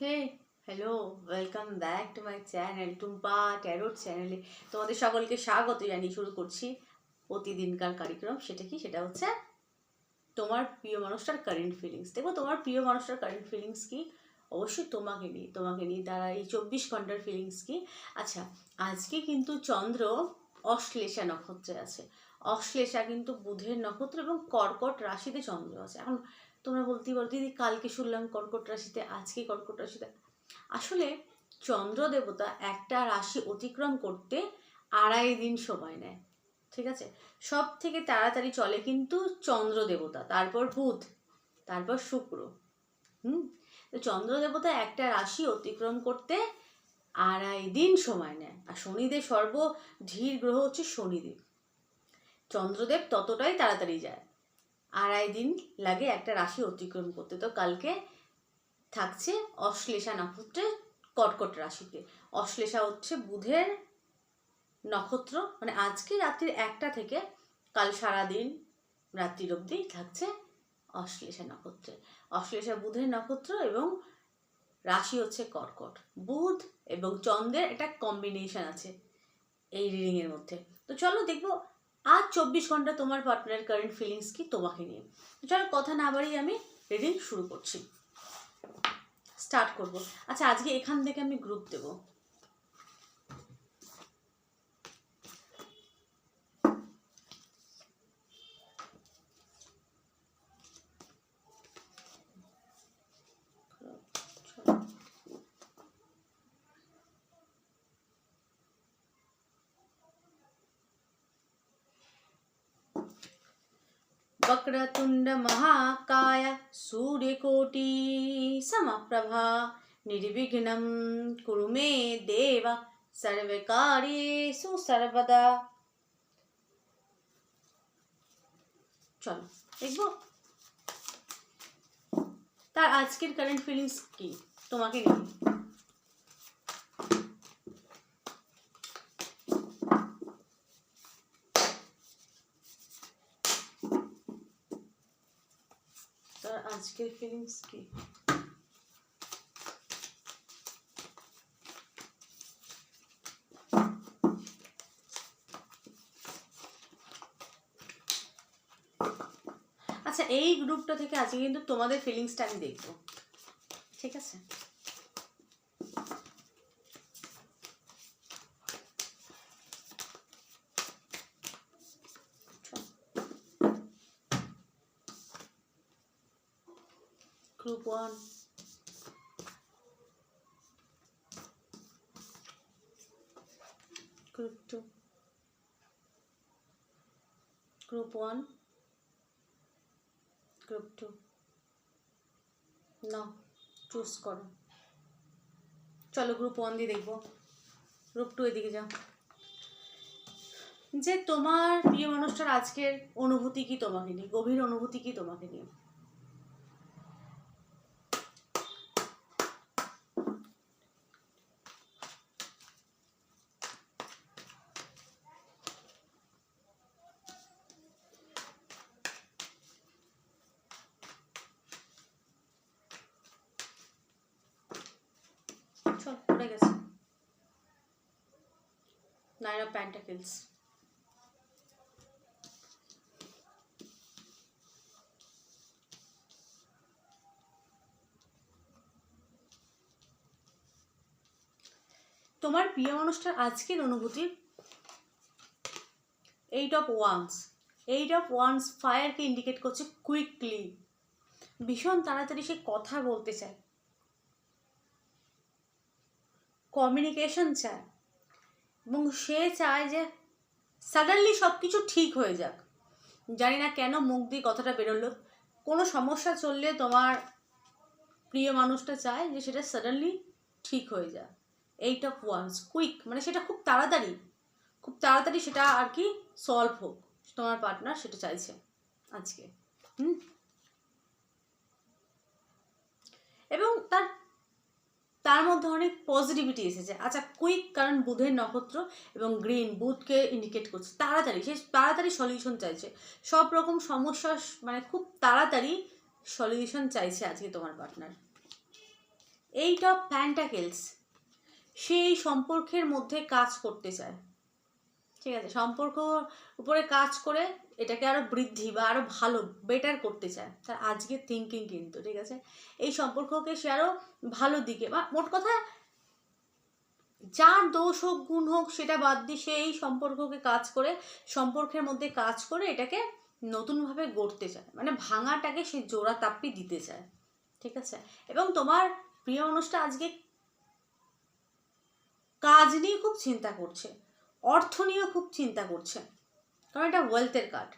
Hey hello welcome back to my channel Tumpa tarot চ্যানেলে তোমাদের সকলকে স্বাগত জানিয়ে শুরু করছি প্রতিদিনকার কার্যক্রম, সেটা কি? সেটা হচ্ছে তোমার প্রিয় মানুষটার কারেন্ট ফিলিংস দেখো, তোমার প্রিয় মানুষটার কারেন্ট ফিলিংস কি? অবশ্যই তোমাকে নিয়ে তোমাকে নিয়ে তারা এই চব্বিশ ঘণ্টার ফিলিংস কি? আচ্ছা আজকে কিন্তু চন্দ্র অশ্লেষা নক্ষত্রে আছে। অশ্লেষা কিন্তু বুধের নক্ষত্র এবং কর্কট রাশিতে চন্দ্র আছে। এখন তোমরা বলতেই পারো, দিদি, কালকে শুনলাম কর্কট রাশিতে, আজকে কর্কট রাশিতে। আসলে চন্দ্র দেবতা একটা রাশি অতিক্রম করতে আড়াই দিন সময় নেয়, ঠিক আছে? সব থেকে তাড়াতাড়ি চলে কিন্তু চন্দ্র দেবতা, তারপর বুধ, তারপর শুক্র, হুম? তো চন্দ্র দেবতা একটা রাশি অতিক্রম করতে আড়াই দিন সময় নেয়, আর শনিদেব সর্ব ধীর গ্রহ হচ্ছে শনিদেব। চন্দ্রদেব ততটাই তাড়াতাড়ি যায়। আড়াই দিন লাগে একটা রাশি অতিক্রম করতে। তো কালকে থাকছে অশ্লেষা নক্ষত্রে কর্কট রাশিতে। অশ্লেষা হচ্ছে বুধের নক্ষত্র। মানে আজকে রাত্রির একটা থেকে কাল সারাদিন রাত্রির অবধি থাকছে অশ্লেষা নক্ষত্রে। অশ্লেষা বুধের নক্ষত্র এবং রাশি হচ্ছে কর্কট। বুধ এবং চন্দ্রের একটা কম্বিনেশন আছে এই রিডিংয়ের মধ্যে। তো চলো দেখব আজ চব্বিশ ঘণ্টা তোমার পার্টনার কারেন্ট ফিলিংস কি তোমাকে নিয়ে। চলো কথা না বাড়িয়ে আমি রিডিং শুরু করছি। স্টার্ট করব। আচ্ছা আজকে এখান থেকে আমি গ্রুপ দেব। वक्रतुण्ड महाकाय सूर्यकोटि समप्रभा निर्विघ्नं कुरु मे देव सर्वकार्येषु सर्वदा চলো দেখবো তার আজকের কারেন্ট ফিলিংস কি তোমাকে নিয়ে আজকের ফিলিংস কি আচ্ছা এই গ্রুপটা থেকে আজকে কিন্তু তোমাদের ফিলিংসটা আমি দেখব। ঠিক আছে? Group one. Group two. Group one. Group two. না চুজ করো চলো গ্রুপ ওয়ান দিয়ে দেখব গ্রুপ টু এদিকে যাও যে তোমার প্রিয় মানুষটার আজকের অনুভূতি কি তোমাকে নিয়ে গভীর অনুভূতি কি তোমাকে নিয়ে চল পড়ে গেছে। অফ প্যান্টাকেলস তোমার প্রিয় মানুষটার আজকের অনুভূতি? Eight of wands eight of wands ফায়ারকে indicate করছে কুইকলি ভীষণ তাড়াতাড়ি সে কথা বলতে চায়। কমিউনিকেশন চায় এবং সে চায় যে সাডেনলি সব কিছু ঠিক হয়ে যাক। জানি না কেন মুখ দিয়ে কথাটা বেরোলো। কোনো সমস্যা চললে তোমার প্রিয় মানুষটা চায় যে সেটা সাডেনলি ঠিক হয়ে যায় এইট অফ ওয়ান্স কুইক মানে সেটা খুব তাড়াতাড়ি খুব তাড়াতাড়ি সেটা আর কি সলভ হোক, তোমার পার্টনার সেটা চাইছে আজকে। হুম? এবং তার তার মধ্যে অনেক পজিটিভিটি এসেছে। আচ্ছা কুইক কারণ বুধের নক্ষত্র এবং গ্রিন বুধকে ইন্ডিকেট করছে। তাড়াতাড়ি, সে তাড়াতাড়ি সলিউশন চাইছে। সব রকম সমস্যা মানে খুব তাড়াতাড়ি সলিউশন চাইছে আজকে তোমার পার্টনার এইটা অফ প্যান্টাকেলস এই সম্পর্কের মধ্যে কাজ করতে চায়। ঠিক আছে, সম্পর্ক উপরে কাজ করে এটাকে আরও বৃদ্ধি বা আরও ভালো বেটার করতে চায়। তার আজকের থিঙ্কিং কিন্তু, ঠিক আছে? এই সম্পর্ককে সে আরও ভালো দিকে, বা মোট কথা যার দোষ হোক, গুণ হোক, সেটা বাদ দিয়ে সে এই সম্পর্ককে কাজ করে, সম্পর্কের মধ্যে কাজ করে এটাকে নতুনভাবে গড়তে চায়। মানে ভাঙাটাকে সে জোড়া তাপ্পি দিতে চায়, ঠিক আছে? এবং তোমার প্রিয় মানুষটা আজকে কাজ নিয়ে খুব চিন্তা করছে। অর্থ নিয়েও খুব চিন্তা করছে। কারণ এটা ওয়েলথের কার্ড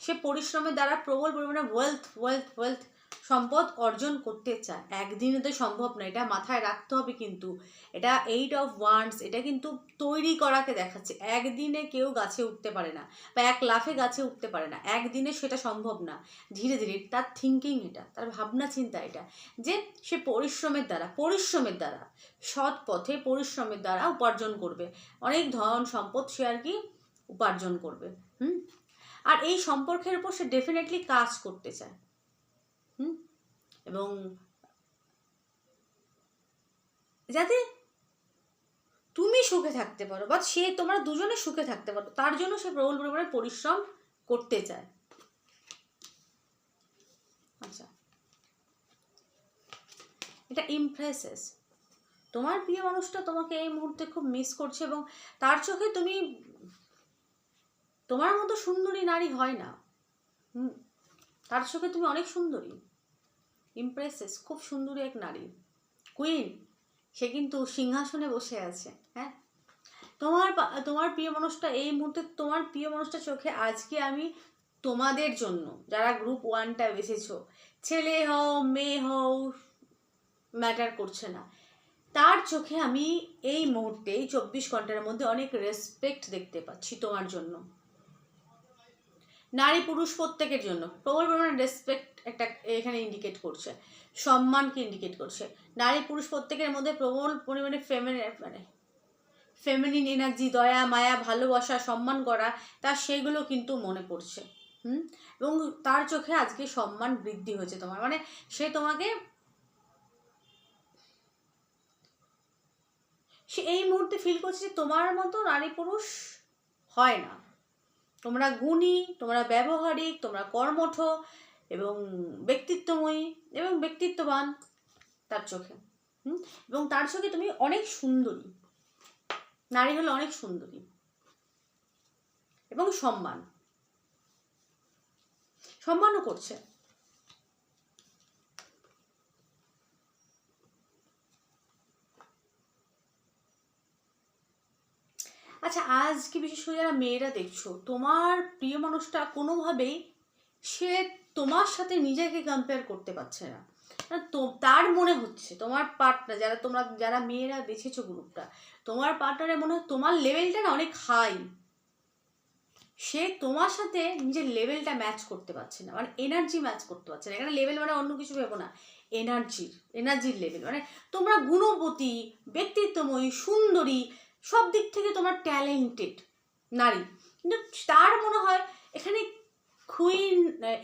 সে পরিশ্রমের দ্বারা প্রবল পরিমাণে ওয়েলথ ওয়েলথ ওয়েলথ সম্পদ অর্জন করতে চায়। একদিনে তো সম্ভব না, এটা মাথায় রাখতে হবে কিন্তু। এটা এইট অফ ওয়ান্ডস এটা কিন্তু তৈরি করাকে দেখাচ্ছে। একদিনে কেউ গাছে উঠতে পারে না বা এক লাফে গাছে উঠতে পারে না। একদিনে সেটা সম্ভব না। ধীরে ধীরে তার থিঙ্কিং এটা, তার ভাবনা চিন্তা এটা যে সে পরিশ্রমের দ্বারা পরিশ্রমের দ্বারা, সৎ পথে পরিশ্রমের দ্বারা উপার্জন করবে। অনেক ধন সম্পদ সে আর কি উপার্জন করবে। হুম? আর এই সম্পর্কের উপর সে ডেফিনেটলি কাজ করতে চায়। হুম? এবং যাতে তুমি সুখে থাকতে পারো, বা সে তোমরা দুজনে সুখে থাকতে পারো, তার জন্য সে প্রবল পরিমাণে পরিশ্রম করতে চায়। আচ্ছা। এটা ইমপ্রেসেস তোমার প্রিয় মানুষটা তোমাকে এই মুহূর্তে খুব মিস করছে এবং তার চোখে তুমি তোমার মতো সুন্দরী নারী হয় না। তার চোখে তুমি অনেক সুন্দরী। ইমপ্রেসেস খুব সুন্দরী এক নারী। কুইন সে কিন্তু সিংহাসনে বসে আছে হ্যাঁ? তোমার তোমার প্রিয় মানুষটা এই মুহূর্তে তোমার প্রিয় মানুষটা চোখে আজকে আমি তোমাদের জন্য, যারা গ্রুপ ওয়ানটা বেছেছো, ছেলে হও, মেয়ে হও ম্যাটার করছে না। তার চোখে আমি এই মুহূর্তে, এই চব্বিশ ঘণ্টার মধ্যে অনেক রেসপেক্ট দেখতে পাচ্ছি তোমার জন্য। নারী পুরুষ প্রত্যেকের জন্য। প্রবল পরিমাণে রেসপেক্ট একটা এখানে ইন্ডিকেট করছে। সম্মানকে ইন্ডিকেট করছে। নারী পুরুষ প্রত্যেকের মধ্যে প্রবল পরিমাণে ফেমিন মানে ফেমিনিন এনার্জি দয়া, মায়া, ভালোবাসা, সম্মান করা, তা সেইগুলো কিন্তু মনে পড়ছে। হুম? এবং তার চোখে আজকে সম্মান বৃদ্ধি হয়েছে তোমার। মানে সে তোমাকে সে এই মুহূর্তে ফিল করছে যে তোমার মতো নারী পুরুষ হয় না। তোমরা গুণী, তোমরা ব্যবহারিক, তোমরা কর্মঠ এবং ব্যক্তিত্বময়ী এবং ব্যক্তিত্ববান তার চোখে, হুম? এবং তার চোখে তুমি অনেক সুন্দরী। নারী হলে অনেক সুন্দরী। এবং সম্মান। সম্মানও করছে। আচ্ছা আজকে বিশেষ করে যারা মেয়েরা দেখছ তোমার প্রিয় মানুষটা কোনোভাবেই সে তোমার সাথে নিজেকে কম্পেয়ার করতে পারছে না। না, তো তার মনে হচ্ছে তোমার পার্টনার যারা তোমরা যারা মেয়েরা বেছেছো গ্রুপটা তোমার পার্টনারের মনে হয় তোমার লেভেলটা না অনেক হাই সে তোমার সাথে নিজের লেভেলটা ম্যাচ করতে পারছে না মানে এনার্জি ম্যাচ করতে পারছে না। এখানে লেভেল মানে অন্য কিছু ভেবো না এনার্জির এনার্জির লেভেল মানে তোমরা গুণবতী ব্যক্তিত্বময়ী সুন্দরী সব দিক থেকে তোমার ট্যালেন্টেড নারী। কিন্তু তার মনে হয় এখানে কুইন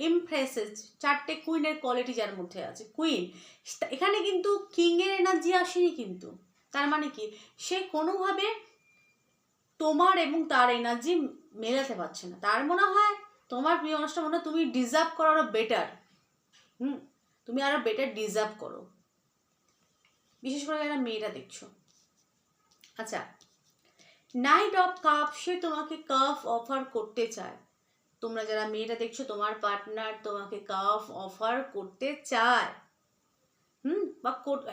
ইমপ্রেসেস চারটে কুইনের কোয়ালিটি যার মধ্যে আছে। কুইন এখানে কিন্তু কিংয়ের এনার্জি আসেনি কিন্তু। তার মানে কি? সে কোনোভাবে তোমার এবং তার এনার্জি মেলাতে পারছে না। তার মনে হয় তোমার প্রিয় মানুষটা মনে হয় তুমি ডিজার্ভ করো আরও বেটার হুম? তুমি আরও বেটার ডিজার্ভ করো। বিশেষ করে যারা মেয়েরা দেখছ। আচ্ছা নাইট অফ কাপ সে তোমাকে কাফ অফার করতে চায়। তোমরা যারা মেয়েটা দেখছ, তোমার পার্টনার তোমাকে কাফ অফার করতে চায়। হুম? বা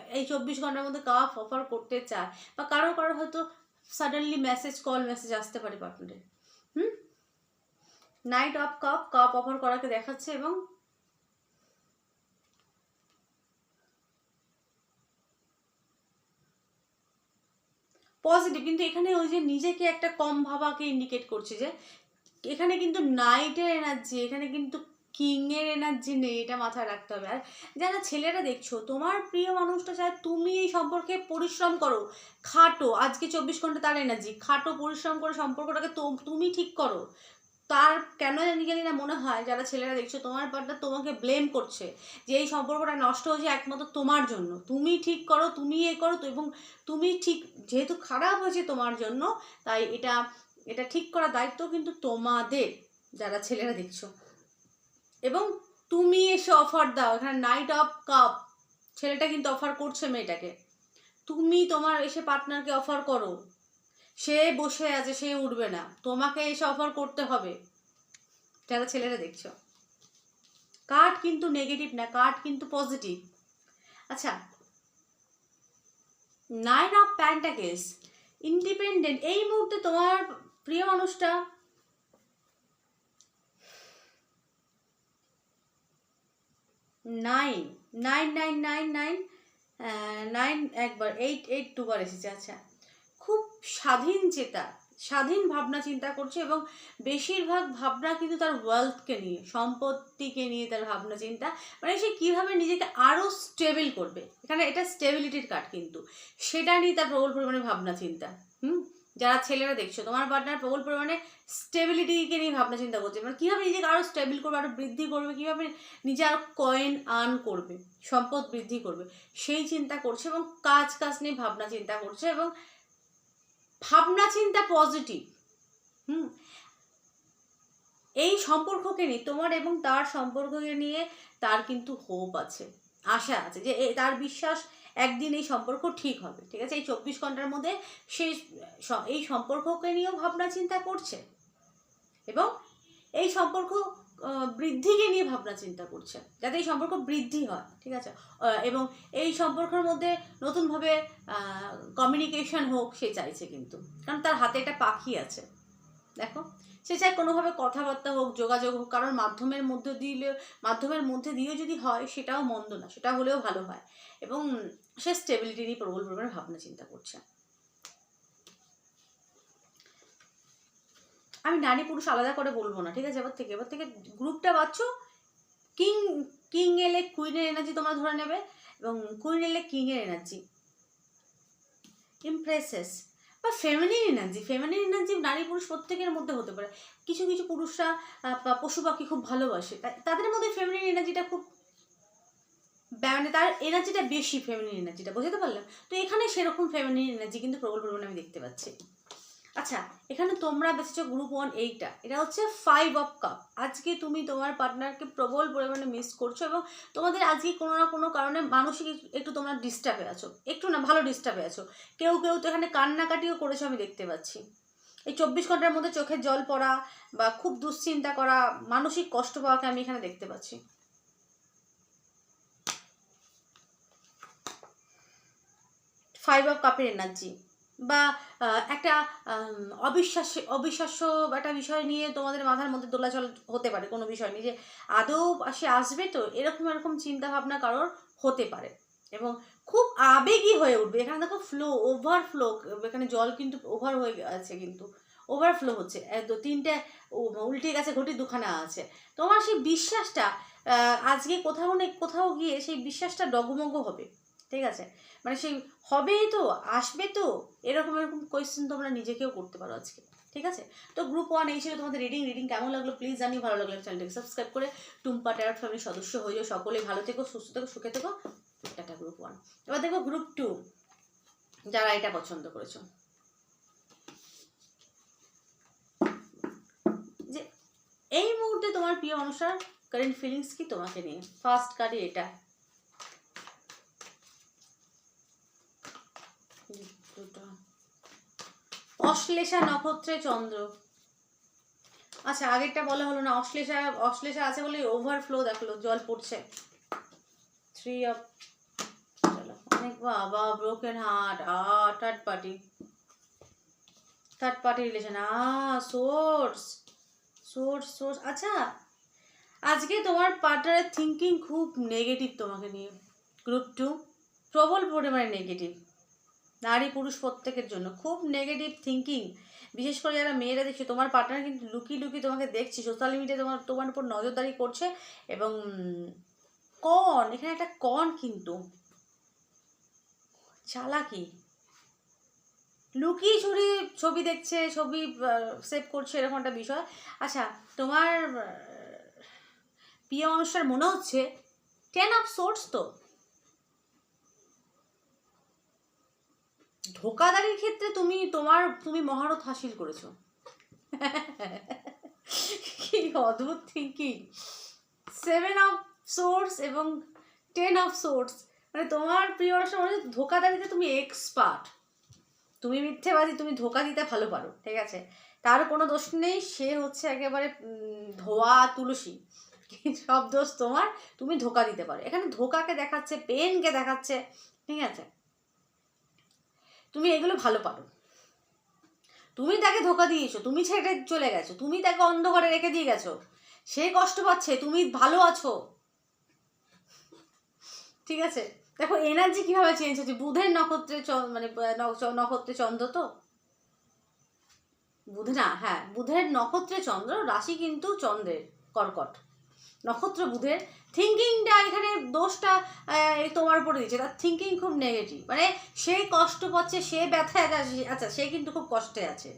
এই চব্বিশ ঘণ্টার মধ্যে কাফ অফার করতে চায়। বা কারও কারও হয়তো সাডেনলি মেসেজ কল মেসেজ আসতে পারে পার্টনারের হুম? Knight of cup cup offer করাকে দেখাচ্ছে এবং পজিটিভ কিন্তু এখানে ওই যে নিজেকে একটা কম ভাবাকে ইন্ডিকেট করছে যে, এখানে কিন্তু নাইটের এনার্জি এখানে কিন্তু কিংয়ের এনার্জি নেই, এটা মাথায় রাখতে হবে। আর যারা ছেলেরা দেখছ, তোমার প্রিয় মানুষটা চায় তুমি এই সম্পর্কে পরিশ্রম করো, খাটো, আজকে চব্বিশ ঘণ্টা তার এনার্জি খাটো পরিশ্রম করে সম্পর্কটাকে তুমি ঠিক করো। তার কেন জানি জানি না মনে হয় যারা ছেলেরা দেখছ, তোমার পার্টনার তোমাকে ব্লেম করছে যে এই সম্পর্কটা নষ্ট হয়েছে একমাত্র তোমার জন্য। তুমি ঠিক করো, তুমি এ করো এবং তুমি ঠিক যেহেতু খারাপ হয়েছে তোমার জন্য, তাই এটা এটা ঠিক করার দায়িত্ব কিন্তু তোমাদের যারা ছেলেরা দেখছ। এবং তুমি এসে অফার দাও, এখানে নাইট অফ কাপ ছেলেটা কিন্তু অফার করছে মেয়েটাকে। তুমি তোমার এসে পার্টনারকে অফার করো। সে বসে আছে, সে উঠবে না। তোমাকে এসে অফার করতে হবে। যারা ছেলেরা দেখছ। কার্ড কিন্তু নেগেটিভ না কার্ড কিন্তু পজিটিভ আচ্ছা নাইন অফ প্যান্টাকেস ইন্ডিপেন্ডেন্ট এই মুহূর্তে তোমার প্রিয় মানুষটা nine nine nine nine nine nine একবার এইট এইট দুবার এসেছে আচ্ছা। স্বাধীন চেতা স্বাধীন ভাবনা চিন্তা করছে এবং বেশিরভাগ ভাবনা কিন্তু তার ওয়েলথকে নিয়ে, সম্পত্তিকে নিয়ে তার ভাবনা চিন্তা। মানে সে কীভাবে নিজেকে আরও স্টেবল করবে? এখানে এটা স্টেবিলিটির কার্ড কিন্তু। সেটা নিয়ে তার প্রবল পরিমাণে ভাবনা চিন্তা। হুম? যারা ছেলেরা দেখছ, তোমার পার্টনার প্রবল পরিমাণে স্টেবিলিটিকে নিয়ে ভাবনা চিন্তা করছে। মানে কীভাবে নিজেকে আরও স্টেবল করবে আরও বৃদ্ধি করবে, কীভাবে নিজে আরও কয়েন আর্ন করবে, সম্পদ বৃদ্ধি করবে, সেই চিন্তা করছে এবং কাজ কাজ নিয়ে ভাবনা চিন্তা করছে এবং ভাবনা চিন্তা পজিটিভ হুম? এই সম্পর্ককে নিয়ে, তোমার এবং তার সম্পর্ককে নিয়ে তার কিন্তু হোপ আছে, আশা আছে যে তার বিশ্বাস একদিন এই সম্পর্ক ঠিক হবে, ঠিক আছে? এই চব্বিশ ঘণ্টার মধ্যে সে, এই সম্পর্ককে নিয়েও ভাবনা চিন্তা করছে। এবং এই সম্পর্ক বৃদ্ধিকে নিয়ে ভাবনা চিন্তা করছে যাতে এই সম্পর্ক বৃদ্ধি হয়, ঠিক আছে? এবং এই সম্পর্কের মধ্যে নতুনভাবে কমিউনিকেশন হোক, সে চাইছে কিন্তু। কারণ তার হাতে একটা পাখি আছে। দেখো, সে চায় কোনোভাবে কথাবার্তা হোক, যোগাযোগ হোক কারণ মাধ্যমের মধ্যে দিলে, মাধ্যমের মধ্যে দিয়েও যদি হয়, সেটাও মন্দ না, সেটা হলেও ভালো হয়। এবং সে স্টেবিলিটি নিয়ে প্রবল পরিমাণে ভাবনা চিন্তা করছে। আমি নারী পুরুষ আলাদা করে বলব না, ঠিক আছে? এবার থেকে এবার থেকে গ্রুপটা বাচ্চ কিং কিং এলে কুইনের এনার্জি তোমরা ধরে নেবে এবং কুইন এলে কিংয়ের এনার্জি ইমপ্রেসেস বা ফেমিনিন এনার্জি ফেমিনিন এনার্জি নারী পুরুষ প্রত্যেকের মধ্যে হতে পারে। কিছু কিছু পুরুষরা পশু পাখি খুব ভালোবাসে। তাদের মধ্যে ফেমিনিন এনার্জিটা খুব মানে তার এনার্জিটা বেশি ফেমিনিন এনার্জিটা বুঝতে পারলাম তো এখানে সেরকম ফেমিনিন এনার্জি কিন্তু প্রবল পরিমাণে আমি দেখতে পাচ্ছি। আচ্ছা এখানে তোমরা বেসেছো গ্রুপ ওয়ান এইটা এটা হচ্ছে ফাইভ অফ কাপ আজকে তুমি তোমার পার্টনারকে প্রবল পরিমাণে মিস করছ এবং তোমাদের আজকে কোনো না কোনো কারণে মানসিক একটু তোমরা ডিস্টার্বে আছো। একটু না, ভালো ডিস্টার্বে আছো। কেউ কেউ তো এখানে কান্নাকাটিও করেছ, আমি দেখতে পাচ্ছি। এই চব্বিশ ঘণ্টার মধ্যে চোখের জল পড়া বা খুব দুশ্চিন্তা করা, মানসিক কষ্ট পাওয়াকে আমি এখানে দেখতে পাচ্ছি। ফাইভ অফ কাপের এনার্জি বা একটা অবিশ্বাস, অবিশ্বাস্য একটা বিষয় নিয়ে তোমাদের মাথার মধ্যে দোলাচল হতে পারে, কোনো বিষয় নিয়ে যে আদৌ সে আসবে তো এরকম এরকম চিন্তা ভাবনা কারোর হতে পারে। এবং খুব আবেগী হয়ে উঠবে, এখানে দেখো ফ্লো ওভারফ্লো এখানে জল কিন্তু ওভার হয়ে আছে কিন্তু ওভারফ্লো হচ্ছে। তিনটে উল্টে গেছে, ঘটি দুখানা আছে। তোমার সেই বিশ্বাসটা আজকে কোথাও না কোথাও গিয়ে সেই বিশ্বাসটা ডগমগ হবে, ঠিক আছে? মানে সেই হবেই তো, আসবে তো, এরকম এরকম কোয়েশ্চেন তোমরা নিজেকেও করতে পারো আজকে, ঠিক আছে? তো গ্রুপ ওয়ান এই ছিল তোমাদের রিডিং রিডিং কেমন লাগল প্লিজ জানি ভালো লাগল চ্যানেলটাকে সাবস্ক্রাইব করে, টুম্পা ট্যারট ফ্যামিলির সদস্য হয়ে যাও সকলে ভালো থেকো, সুস্থ থেকো, সুখে থেকো, টাটা গ্রুপ ওয়ান এবার দেখো গ্রুপ টু যারা এটা পছন্দ করেছ। যে এই মুহূর্তে তোমার প্রিয় মানুষটার কারেন্ট ফিলিংস কি তোমাকে নিয়ে? ফার্স্ট কার্ডই এটা। অশ্লেষা নক্ষত্রে চন্দ্র। আচ্ছা আগেরটা বলা হলো না, অশ্লেষা অশ্লেষা আছে বলে ওভারফ্লো দেখল, জল পড়ছে। থ্রি অফ চলো, অনেক বাবা broken heart uh third party third party relation uh swords swords swords আচ্ছা আজকে তোমার পার্টনারের থিঙ্কিং খুব নেগেটিভ তোমাকে নিয়ে। গ্রুপ টু প্রবল পরিমাণে নেগেটিভ নারী পুরুষ প্রত্যেকের জন্য। খুব নেগেটিভ থিঙ্কিং বিশেষ করে যারা মেয়েরা দেখছে, তোমার পার্টনার কিন্তু লুকিয়ে লুকিয়ে তোমাকে দেখছি সোশ্যাল মিডিয়া তোমার তোমার উপর নজরদারি করছে এবং কন এখানে একটা কন কিন্তু। চালাকি। লুকিয়ে ছুরি ছবি দেখছে, ছবি সেভ করছে, এরকম একটা বিষয়। আচ্ছা তোমার প্রিয় মানুষটার মনে হচ্ছে টেন অফ সোর্স তো। ধোকাদারির ক্ষেত্রে তুমি তোমার, তুমি মহারত হাসিল করেছ। কি অদ্ভুত থিঙ্কিং সেভেন অফ সোর্স এবং টেন অফ সোর্স মানে তোমার প্রিয় মানুষটা মনে ধোকাদারিতে তুমি এক্সপার্ট তুমি মিথ্যেবাদী, তুমি ধোকা দিতে ভালো পারো, ঠিক আছে? তার কোনো দোষ নেই, সে হচ্ছে একেবারে ধোয়া, তুলসী। সব দোষ তোমার, তুমি ধোকা দিতে পারো। এখানে ধোকাকে দেখাচ্ছে পেনকে দেখাচ্ছে, ঠিক আছে? তুমি এগুলো ভালো পারো। তুমি তাকে ধোকা দিয়েছ, তুমি ছেড়ে চলে গেছো, তুমি তাকে অন্ধকারে রেখে দিয়ে গেছো, সে কষ্ট পাচ্ছে, তুমি ভালো আছো। ঠিক আছে? দেখো এনার্জি কীভাবে চেঞ্জ হচ্ছে? বুধের নক্ষত্রে মানে নক্ষত্রে চন্দ্র তো? বুধ না হ্যাঁ বুধের নক্ষত্রে চন্দ্র, রাশি কিন্তু চন্দ্রের, কর্কট। নক্ষত্র বুধের থিঙ্কিংটা এখানে দোষটা তোমার উপরে দিচ্ছে। তার থিঙ্কিং খুব নেগেটিভ মানে সে কষ্ট পাচ্ছে, সে ব্যথায় আছে আচ্ছা সে কিন্তু খুব কষ্টে আছে।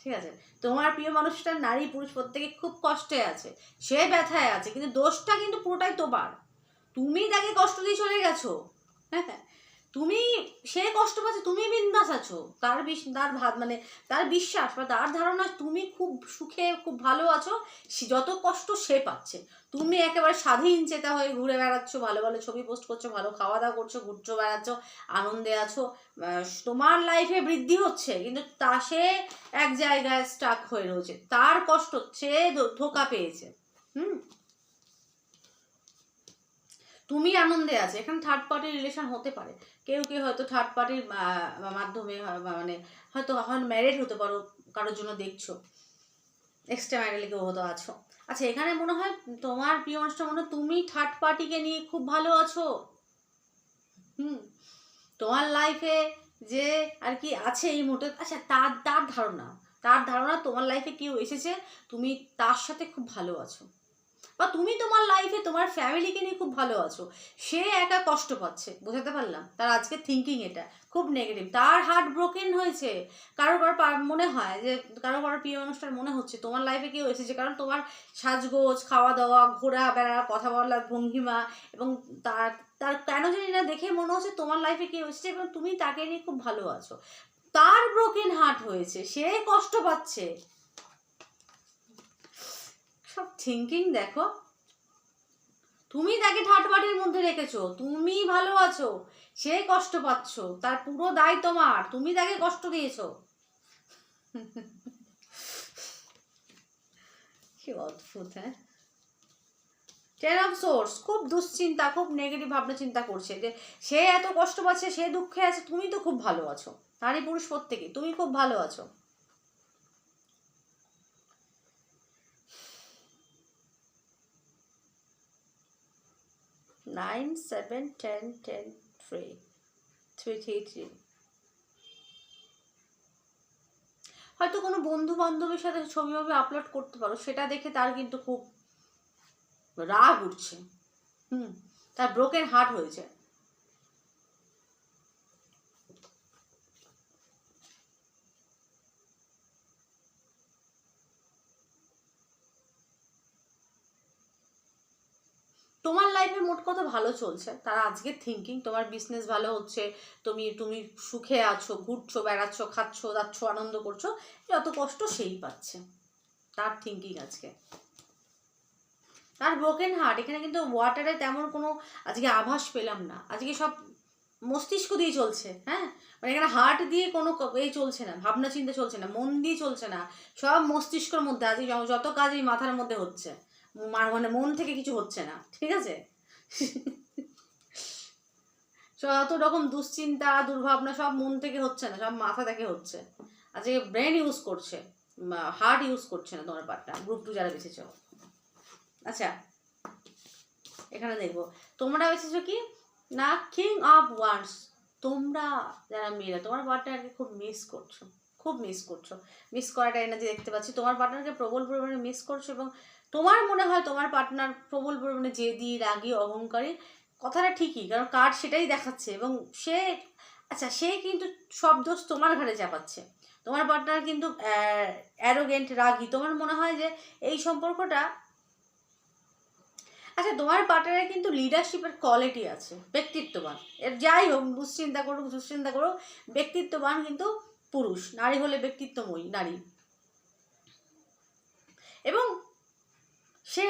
ঠিক আছে? তোমার প্রিয় মানুষটা নারী পুরুষ প্রত্যেকে খুব কষ্টে আছে। সে ব্যথায় আছে, কিন্তু দোষটা কিন্তু পুরোটাই তোমার। তুমি তাকে কষ্ট দিয়ে চলে গেছো। হ্যাঁ? তুমি সে কষ্ট পাচ্ছে তুমি বিন্দাস আছো। তার বিশ, তার ভাত মানে তার বিশ্বাস বা তার ধারণা তুমি খুব সুখে, খুব ভালো আছো যত কষ্ট সে পাচ্ছে। তুমি একেবারে স্বাধীন চেতা হয়ে ঘুরে বেড়াচ্ছ, ভালো ভালো ছবি পোস্ট করছ, ভালো খাওয়া দাওয়া করছ, ঘুরছো, বেড়াচ্ছ, আনন্দে আছো। তোমার লাইফে বৃদ্ধি হচ্ছে, কিন্তু তা সে এক জায়গায় স্টাক হয়ে রয়েছে। তার কষ্ট সে ধোকা পেয়েছে। হুম? তুমি আনন্দে আছে। এখানে থার্ড পার্টির রিলেশন হতে পারে। কেউ কেউ হয়তো থার্ড পার্টির মাধ্যমে হয়- মানে হয়তো হয়তো ম্যারিড হতে পারো, কারোর জন্য দেখছ। এক্সট্রা ম্যারিডে কেউ হয়তো আছো। আচ্ছা এখানে মনে হয় তোমার প্রিয় মানুষটা মনে তুমি থার্ড পার্টিকে নিয়ে খুব ভালো আছো। হুম। তোমার লাইফে যে আর কি আছে এই মুহূর্তে আচ্ছা তার তার ধারণা তার ধারণা তোমার লাইফে কেউ এসেছে, তুমি তার সাথে খুব ভালো আছো। বা তুমি তোমার লাইফে তোমার ফ্যামিলিকে নিয়ে খুব ভালো আছো, সে একা কষ্ট পাচ্ছে, বোঝাতে পারলাম? তার আজকে থিঙ্কিং এটা, খুব নেগেটিভ তার হার্ট ব্রোকেন হয়েছে, কারও কারও মনে হয় যে, কারও কারও প্রিয় মানুষটার মনে হচ্ছে, তোমার লাইফে কেউ এসেছে, কারণ তোমার সাজগোজ খাওয়া দাওয়া ঘোরা, বেড়া, কথা বলার ভঙ্গিমা এবং তার তার কেন জানি না দেখে মনে হচ্ছে তোমার লাইফে কেউ এসেছে এবং তুমি তাকে নিয়ে খুব ভালো আছো। তার ব্রোকেন হার্ট হয়েছে, সে কষ্ট পাচ্ছে। সব থিঙ্কিং দেখো। তুমি তাকে ঠাট বাটির মধ্যে রেখেছো, তুমি ভালো আছো, সে কষ্ট পাচ্ছ, তার পুরো দায় তোমার, তুমি তাকে কষ্ট দিয়েছ। কি অদ্ভুত হ্যাঁ? টেন অফ সোর্স খুব দুশ্চিন্তা, খুব নেগেটিভ ভাবনা চিন্তা করছে যে সে এত কষ্ট পাচ্ছে, সে দুঃখে আছে, তুমি তো খুব ভালো আছো। নারী পুরুষ প্রত্যেকে তুমি খুব ভালো আছো। Nine seven ten ten three three three three হয়তো কোনো বন্ধু বান্ধবের সাথে ছবি ছবি আপলোড করতে পারো, সেটা দেখে তার কিন্তু খুব রাগ উঠছে। হুম, তার ব্রোকেন হার্ট হয়েছে তোমার লাইফে মোট কথা ভালো চলছে। তার আজকের থিঙ্কিং তোমার বিজনেস ভালো হচ্ছে, তুমি তুমি সুখে আছো, ঘুরছো, বেড়াচ্ছ, খাচ্ছ, যাচ্ছ, আনন্দ করছ, যত কষ্ট সেই পাচ্ছে। তার থিঙ্কিং আজকে। তার ব্রোকেন হার্ট এখানে কিন্তু ওয়াটারে তেমন কোনো আজকে আভাস পেলাম না। আজকে সব মস্তিষ্ক দিয়ে চলছে হ্যাঁ? মানে এখানে হার্ট দিয়ে কোনো এই চলছে না, ভাবনা চিন্তা চলছে না, মন দিয়ে চলছে না। সব মস্তিষ্কর মধ্যে আজকে যত কাজ এই মাথার মধ্যে হচ্ছে মানে মন থেকে কিছু হচ্ছে না, ঠিক আছে? যত রকম দুশ্চিন্তা, দুর্ভাবনা সব মন থেকে হচ্ছে না, সব মাথা থেকে হচ্ছে। আজকে ব্রেন ইউজ করছে হার্ট ইউজ করছে না তোমার পার্টটা গ্রুপ টু যারা বেঁচেছ। আচ্ছা এখানে দেখব। তোমরা বেঁচেছো কি? না কিং অফ ওয়ান্স তোমরা যারা মেয়েরা, তোমার পার্টনারকে খুব মিস করছ, খুব মিস করছ। মিস করাটা এনার্জি দেখতে পাচ্ছি। তোমার পার্টনারকে প্রবল পরিমাণে মিস করছ এবং তোমার মনে হয় তোমার পার্টনার প্রবল পরিমাণে জেদি, রাগী, অহংকারী? কথাটা ঠিকই, কারণ কার্ড সেটাই দেখাচ্ছে এবং সে আচ্ছা সে কিন্তু সব দোষ তোমার ঘাড়ে চাপাচ্ছে। তোমার পার্টনার কিন্তু অ্যারোগেন্ট রাগী। তোমার মনে হয় যে এই সম্পর্কটা আচ্ছা তোমার পার্টনারের কিন্তু লিডারশিপের কোয়ালিটি আছে, ব্যক্তিত্ববান। এর যাই হোক, দুশ্চিন্তা করুক দুশ্চিন্তা করুক, ব্যক্তিত্ববান কিন্তু পুরুষ। নারী হলে ব্যক্তিত্বময়ী, নারী এবং সে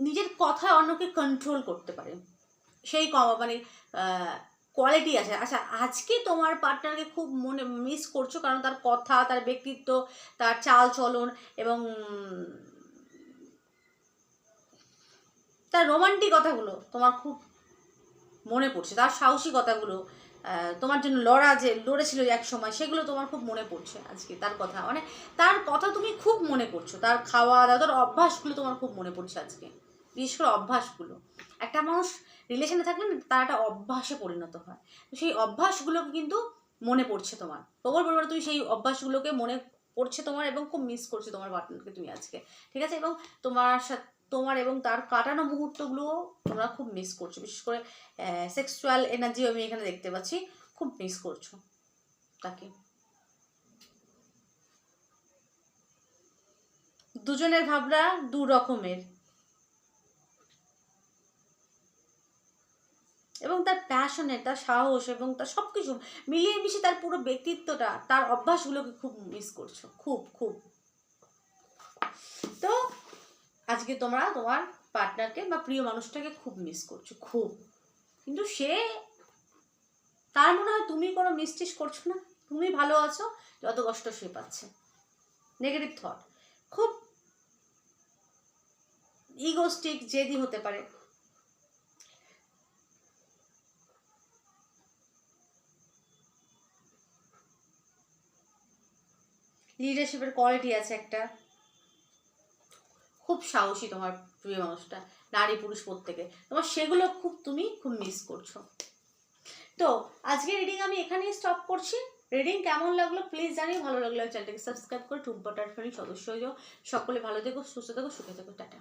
নিজের কথা অন্যকে কন্ট্রোল করতে পারে। সেই মানে কোয়ালিটি আছে। আচ্ছা আজকে তোমার পার্টনারকে খুব মনে মিস করছ কারণ তার কথা, তার ব্যক্তিত্ব, তার চাল চলন এবং তার রোমান্টিক কথাগুলো তোমার খুব মনে পড়ছে, তার সাহসী কথাগুলো তোমার জন্য লড়া যে লড়েছিল এক সময়, সেগুলো তোমার খুব মনে পড়ছে আজকে তার কথা। মানে তার কথা তুমি খুব মনে করছ তার খাওয়া দাওয়া তার অভ্যাসগুলো তোমার খুব মনে পড়ছে আজকে। বিশেষ করে অভ্যাসগুলো। একটা মানুষ রিলেশনে থাকলে না তার একটা অভ্যাসে পরিণত হয়। তো সেই অভ্যাসগুলোকে কিন্তু মনে পড়ছে তোমার। প্রবল পরিমাণে তুমি সেই অভ্যাসগুলোকে মনে পড়ছে তোমার এবং খুব মিস করছে তোমার পার্টনারকে তুমি আজকে। ঠিক আছে? এবং তোমার সাথে তোমার এবং তার কাটানো মুহূর্তগুলো তোমরা খুব মিস করছ। বিশেষ করে সেক্সুয়াল এনার্জি আমি এখানে দেখতে পাচ্ছি, খুব মিস করছ তাকে। দুজনের ভাবনা দু রকমের। এবং তার প্যাশনের তার সাহস এবং তার সব কিছু মিলিয়ে মিশিয়ে তার পুরো ব্যক্তিত্বটা, তার অভ্যাসগুলোকে খুব মিস করছ। খুব খুব। তো আজকে তোমরা তোমার পার্টনারকে বা প্রিয় মানুষটাকে খুব মিস করছ, খুব। কিন্তু সে, তার মনে হয় তুমি কোনো মিস্টিস করছ না। তুমি ভালো আছো, যত কষ্ট সে পাচ্ছে। নেগেটিভ থট খুব ইগোস্টিক জেদি হতে পারে। লিডারশিপের কোয়ালিটি আছে একটা। খুব সাহসী তোমার প্রিয় মানুষটা, নারী পুরুষ প্রত্যেকে। তোমার সেগুলো খুব তুমি খুব মিস করছ। তো আজকে রিডিং আমি এখানেই স্টপ করছি। রিডিং কেমন লাগল প্লিজ জানি ভালো লাগল চ্যানেলটাকে সাবস্ক্রাইব করে টুম্পটার ফ্যামিলি সদস্য হয়ে যাও। সকলে ভালো থেকো, সুস্থ থেকো, সুখে থেকো, টাটা।